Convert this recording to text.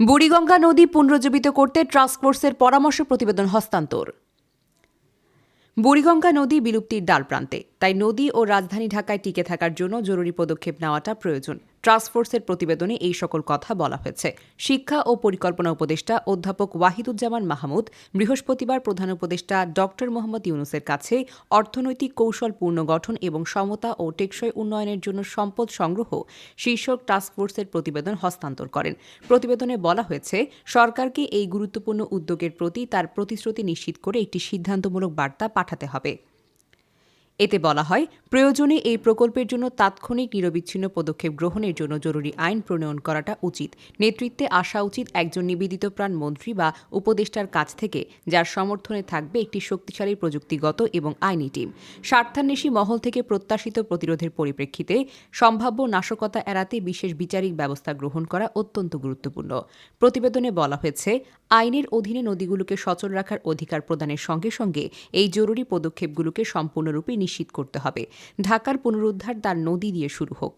বুড়িগঙ্গা নদী পুনরুজ্জীবিত করতে ট্রাস্কফোর্সের পরামর্শ প্রতিবেদন হস্তান্তর। বুড়িগঙ্গা নদী বিলুপ্তির ডাল দ্বারপ্রান্তে তাই নদী ও রাজধানী ঢাকায় টিকে থাকার জন্য জরুরি পদক্ষেপ নেওয়াটা প্রয়োজন। টাস্কফোর্সের প্রতিবেদনে এই সকল কথা বলা হয়েছে। শিক্ষা ও পরিকল্পনা উপদেষ্টা অধ্যাপক ওয়াহিদুজ্জামান মাহমুদ, বৃহস্পতিবার প্রধান উপদেষ্টা ডক্টর মোহাম্মদ ইউনুসের কাছে অর্থনৈতিক কৌশল পুনর্গঠন এবং সমতা ও টেকসই উন্নয়নের জন্য সম্পদ সংগ্রহ শীর্ষক টাস্কফোর্সের প্রতিবেদন হস্তান্তর করেন। প্রতিবেদনে বলা হয়েছে, সরকারকে এই গুরুত্বপূর্ণ উদ্যোগের প্রতি তার প্রতিশ্রুতি নিশ্চিত করে একটি সিদ্ধান্তমূলক বার্তা পাঠাতে হবে। এতে বলা হয়, প্রয়োজনে এই প্রকল্পের জন্য তাৎক্ষণিক নিরবিচ্ছিন্ন পদক্ষেপ গ্রহণের জন্য জরুরি আইন প্রণয়ন করাটা উচিত। নেতৃত্বে আসা উচিত একজন নিবেদিত প্রাণ মন্ত্রী বা উপদেষ্টার কাছ থেকে, যার সমর্থনে থাকবে একটি শক্তিশালী প্রযুক্তিগত এবং আইনি টিম। স্বার্থান্বেষী মহল থেকে প্রত্যাশিত প্রতিরোধের পরিপ্রেক্ষিতে সম্ভাব্য নাশকতা এড়াতে বিশেষ বিচারিক ব্যবস্থা গ্রহণ করা অত্যন্ত গুরুত্বপূর্ণ। প্রতিবেদনে বলা হয়েছে, আইনের অধীনে নদীগুলোকে সচল রাখার অধিকার প্রদানের সঙ্গে সঙ্গে এই জরুরি পদক্ষেপগুলোকে সম্পূর্ণরূপে নিশ্চিত করতে হবে। ঢাকার পুনরুদ্ধার তার নদী দিয়ে শুরু হোক।